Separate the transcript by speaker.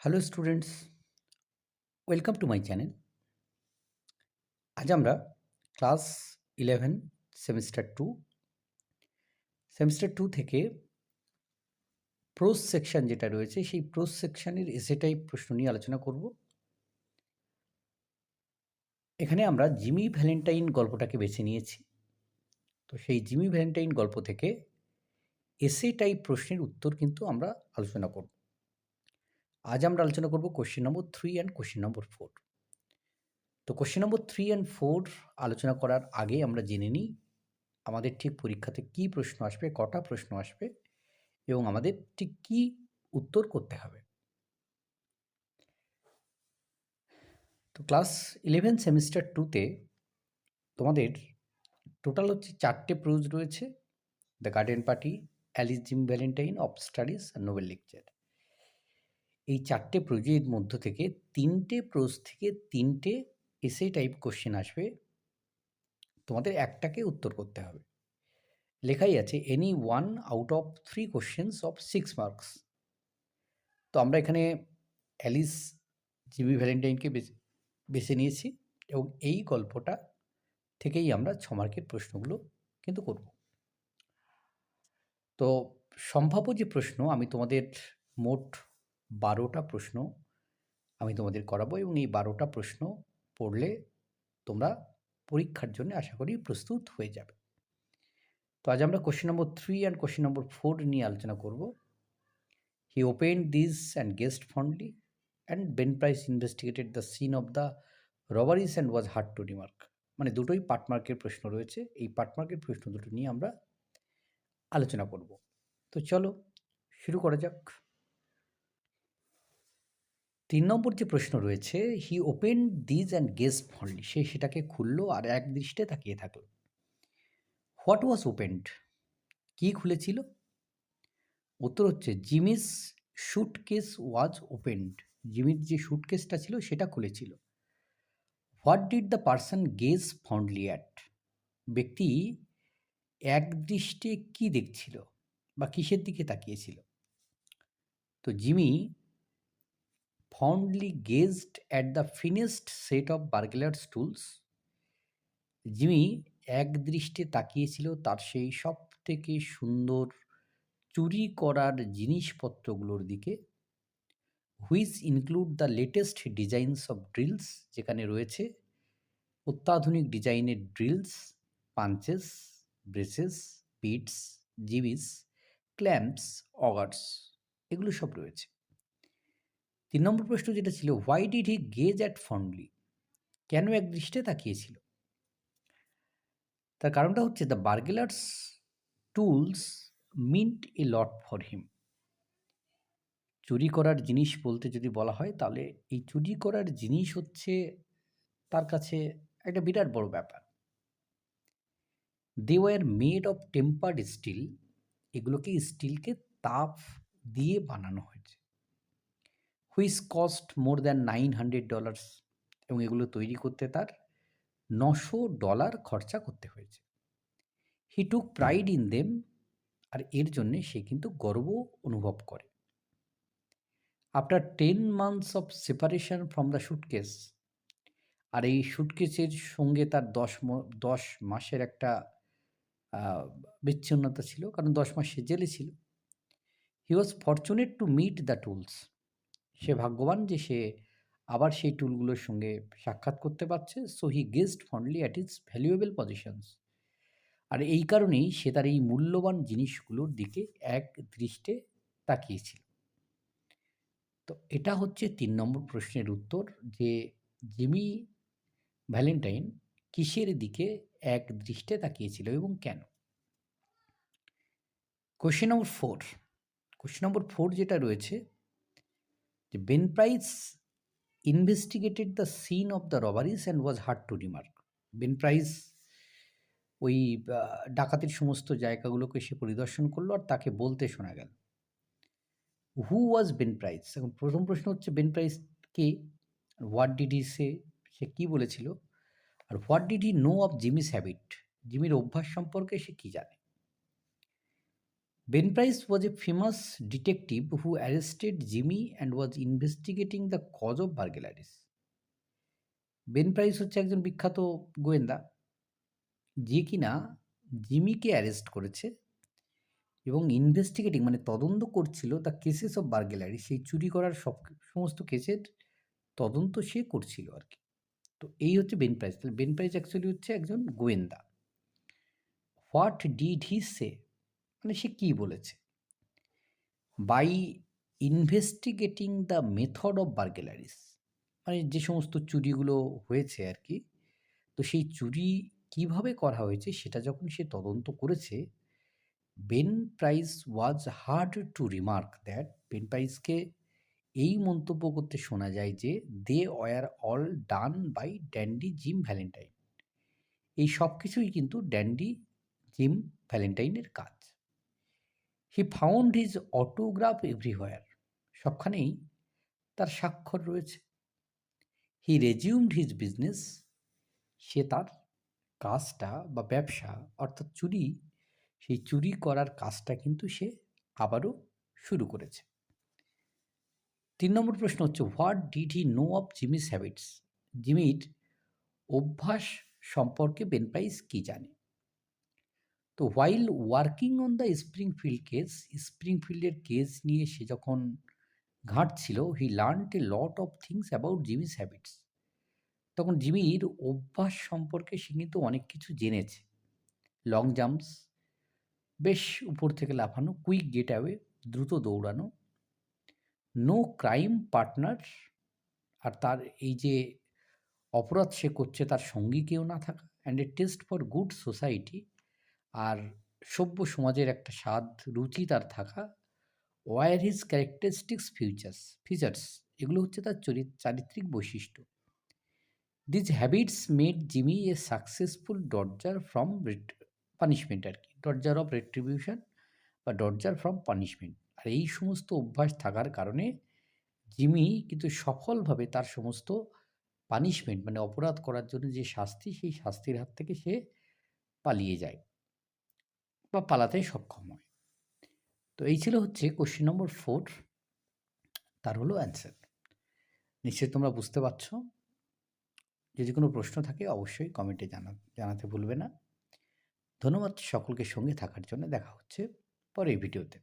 Speaker 1: Hello students welcome to my channel আজ আমরা class eleven semester two semester two থেকে prose section যেটা রয়েছে, সেই প্রোস সেকশনের এসে টাইপ প্রশ্ন নিয়ে আলোচনা করব। এখানে আমরা জিমি ভ্যালেন্টাইন গল্পটাকে বেছে নিয়েছি। তো সেই জিমি ভ্যালেন্টাইন গল্প থেকে এসে টাইপ প্রশ্নের উত্তর কিন্তু আমরা আলোচনা করব। আজ আমরা আলোচনা করব question number three and question number four তো question number three and four আলোচনা করার আগে আমরা জেনে নিই আমাদের ঠিক পরীক্ষাতে কি প্রশ্ন আসবে, কটা প্রশ্ন আসবে এবং আমাদের ঠিক কি উত্তর করতে হবে। তো ক্লাস ইলেভেন সেমিস্টার টুতে তোমাদের টোটাল হচ্ছে চারটে প্রোজ রয়েছে the garden party Alice Jim Valentine of studies Nobel lecture এই চারটে প্রোজের মধ্য থেকে তিনটে প্রোজ থেকে তিনটে এসে টাইপ কোশ্চেন আসবে। তোমাদের একটাকে উত্তর করতে হবে। লেখাই আছে any one out of three questions of six marks তো আমরা এখানে অ্যালিস জিবি ভ্যালেন্টাইনকে বেছে নিয়েছি এবং এই গল্পটা থেকেই আমরা ছ মার্কের প্রশ্নগুলো কিন্তু করব। তো সম্ভাব্য যে প্রশ্ন, আমি তোমাদের মোট বারোটা প্রশ্ন আমি তোমাদের করাবো এবং এই বারোটা প্রশ্ন পড়লে তোমরা পরীক্ষার জন্য আশা করি প্রস্তুত হয়ে যাবে। তো আজ আমরা question number three and question number four নিয়ে আলোচনা করব। He open this and gazed fondly and Ben Price investigated the scene of the robberies and was heard to remark মানে দুটোই পার্টমার্কের প্রশ্ন রয়েছে, এই পার্টমার্কের প্রশ্ন দুটো নিয়ে আমরা আলোচনা করব। তো চলো, শুরু করা যাক। তিন নম্বর যে প্রশ্ন রয়েছে he open this and gaze fondly সে সেটাকে খুললো আর এক দৃষ্টে তাকিয়ে থাকল। হোয়াট ওয়াজ ওপেন্ড কি খুলেছিল? উত্তর হচ্ছে জিমিস শুটকেস ওয়াজ ওপেন্ড জিমির যে শুটকেসটা ছিল সেটা খুলেছিল। What did the person gaze fondly at ব্যক্তি এক দৃষ্টে কি দেখছিল বা কিসের দিকে তাকিয়েছিল? তো Jimmy fondly gazed at the finished set of burglar's tools? Jimmy এক দৃষ্টে তাকিয়েছিল তার সেই সব থেকে সুন্দর চুরি করার জিনিসপত্রগুলোর দিকে which include the latest designs of drills যেখানে রয়েছে, অত্যাধুনিক ডিজাইনের ড্রিলস পাঞ্চেস ব্রেসেস পিটস জিবিস ক্ল্যাম্পস অগার্স এগুলো সব রয়েছে। তিন নম্বর প্রশ্ন যেটা ছিল why did he gaze at fondly কেন এক দৃষ্টে তাকিয়েছিল? তার কারণটা হচ্ছে the burglar's tools meant a lot for him চুরি করার জিনিস বলতে যদি বলা হয়, তাহলে এই চুরি করার জিনিস হচ্ছে তার কাছে একটা বিরাট বড় ব্যাপার। They were made of tempered steel এগুলোকে স্টিলকে তাপ দিয়ে বানানো হয়েছে। Which cost more than nine hundred dollars এবং এগুলো তৈরি করতে তার নশো ডলার খরচা করতে হয়েছে। He took pride in them আর এর জন্যে সে কিন্তু গর্ব অনুভব করে। After ten months of separation from the suitcase আর এই শুটকেসের সঙ্গে তার দশ দশ মাসের একটা বিচ্ছিন্নতা ছিল, কারণ দশ মাস সে জেলে ছিল। He was fortunate to meet the tools সে ভাগ্যবান যে সে আবার সেই টুলগুলোর সঙ্গে সাক্ষাৎ করতে পারছে। So he gazed fondly at its valuable positions আর এই কারণেই সে তার এই মূল্যবান জিনিসগুলোর দিকে এক দৃষ্টে তাকিয়েছিল। তো এটা হচ্ছে তিন নম্বর প্রশ্নের উত্তর যে জিমি ভ্যালেন্টাইন কিসের দিকে এক দৃষ্টে তাকিয়েছিল এবং কেন? Question number four question number four যেটা রয়েছে যে Ben Price investigated the scene of the robberies and was heard to remark Ben Price ওই ডাকাতির সমস্ত জায়গাগুলোকে সে পরিদর্শন করল আর তাকে বলতে শোনা গেল। হু ওয়াজ বেন প্রাইস এখন প্রথম প্রশ্ন হচ্ছে বেন প্রাইস কে হোয়াট ডিড হি সে সে কী বলেছিল? আর what did he know of Jimmy's habit জিমির অভ্যাস সম্পর্কে সে কী জানে? Ben Price was a famous detective who arrested Jimmy and was investigating the cause of burglaries. Ben Price হচ্ছে একজন বিখ্যাত গোয়েন্দা, যে কিনা জিমিকে অ্যারেস্ট করেছে এবং ইনভেস্টিগেটিং মানে তদন্ত করছিল দ্য কেসেস অফ বার্গেলারি সেই চুরি করার সব সমস্ত কেসের তদন্ত সে করছিল আর কি। তো এই হচ্ছে বেন প্রাইস তাহলে বেন প্রাইস অ্যাকচুয়ালি হচ্ছে একজন গোয়েন্দা। হোয়াট ডিড হি সে মানে সে কী বলেছে? By investigating the method of burglaries মানে যে সমস্ত চুরিগুলো হয়েছে আর কি, তো সেই চুরি কীভাবে করা হয়েছে সেটা যখন সে তদন্ত করেছে Ben Price was heard to remark that Ben প্রাইসকে এই মন্তব্য করতে শোনা যায় যে they were all done by Dandy Jim Valentine এই সব কিছুই কিন্তু ড্যান্ডি জিম ভ্যালেন্টাইনের কাজ। He found his autograph everywhere সবখানেই তার স্বাক্ষর রয়েছে। হি রেজিউমড হিজ বিজনেস সে তার কাজটা বা ব্যবসা, অর্থাৎ চুরি, সেই চুরি করার কাজটা কিন্তু সে আবারও শুরু করেছে। তিন নম্বর প্রশ্ন হচ্ছে what did he know of Jimmy's habits জিমির অভ্যাস সম্পর্কে বেন প্রাইস কী জানে? তো while working on the Springfield case স্প্রিংফিল্ডের কেস নিয়ে সে যখন ঘাঁটছিল he learn a lot of things about Jimmy's habits তখন জিমির অভ্যাস সম্পর্কে সে কিন্তু অনেক কিছু জেনেছে। লং জাম্পস বেশ উপর থেকে লাফানো কুইক গেট অ্যাওয়ে দ্রুত দৌড়ানো নো ক্রাইম পার্টনার আর তার এই যে অপরাধ সে করছে, তার সঙ্গী কেউ না থাকা and a taste for good society আর সভ্য সমাজের একটা স্বাদ, রুচি তার থাকা। Were his characteristics futures, features, এগুলো হচ্ছে তার চরিত, চারিত্রিক বৈশিষ্ট্য। This habits made Jimmy a successful dodger from punishment আর কি। ডরজার অফ রেট্রিবিউশন বা ডরজার ফ্রম পানিশমেন্ট আর এই সমস্ত অভ্যাস থাকার কারণে জিমি কিন্তু সফলভাবে তার সমস্ত পানিশমেন্ট মানে অপরাধ করার জন্য যে শাস্তি, সেই শাস্তির হাত থেকে সে পালিয়ে যায়। বা পালাতে সক্ষম হয়। তো এই ছিল হচ্ছে কোশ্চেন নম্বর ফোর তার হলো অ্যান্সার নিশ্চয়ই তোমরা বুঝতে পারছ। যদি কোনো প্রশ্ন থাকে অবশ্যই কমেন্টে জানা, জানাতে ভুলবে না। ধন্যবাদ সকলকে সঙ্গে থাকার জন্য। দেখা হচ্ছে পরের ভিডিওতে